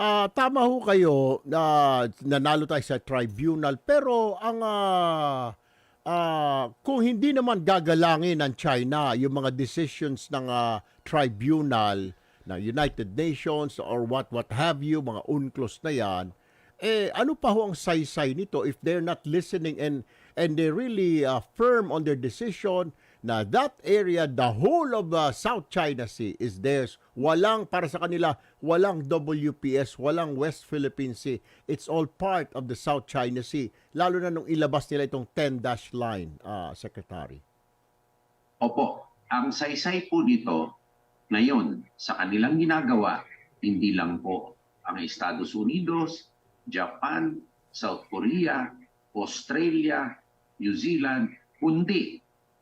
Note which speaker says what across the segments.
Speaker 1: Ah, tama ho kayo na nanalo tayo sa tribunal pero ang ah, ah, kung hindi naman gagalangin ng China yung mga decisions ng ah, tribunal ng United Nations or what what have you mga UNCLOS na yan eh ano pa ho ang saysay nito if they're not listening and and they really ah, firm on their decision na that area, the whole of the South China Sea is theirs. Walang, para sa kanila, walang WPS, walang West Philippine Sea. It's all part of the South China Sea. Lalo na nung ilabas nila itong 10-dash line, ah, Secretary.
Speaker 2: Opo, ang saysay po nito ngayon sa kanilang ginagawa, hindi lang po ang Estados Unidos, Japan, South Korea, Australia, New Zealand, kundi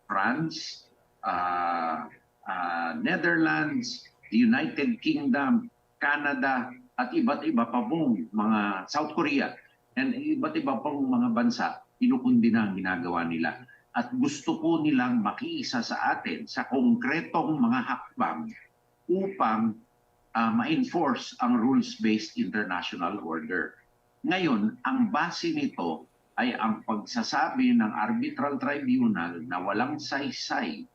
Speaker 2: France, ah, ah, Netherlands, the United Kingdom, Canada, at iba't iba pa pong mga South Korea and iba't iba pong mga bansa, pinukundi na ang ginagawa nila at gusto po nilang makiisa sa atin sa konkretong mga hakbang upang ah, ma-enforce ang rules-based international order. Ngayon, ang base nito ay ang pagsasabi ng arbitral tribunal na walang saysay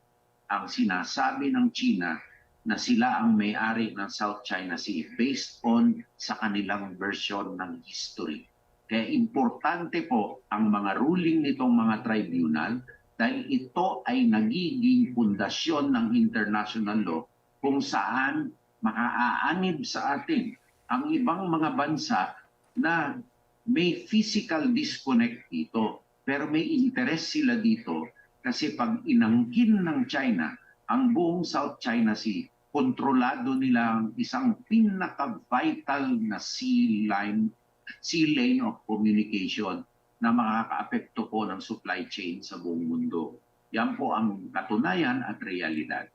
Speaker 2: ang sinasabi ng China na sila ang may-ari ng South China Sea based on sa kanilang version ng history. Kaya importante po ang mga ruling nitong mga tribunal dahil ito ay nagiging pundasyon ng international law kung saan makaaanib sa atin ang ibang mga bansa na may physical disconnect dito. Pero may interest sila dito kasi pag inangkin ng China ang buong South China Sea, kontrolado nila ang isang pinaka-vital na sea line, sea lane of communication na makakaapekto po ng supply chain sa buong mundo. Yan po ang katunayan at realidad.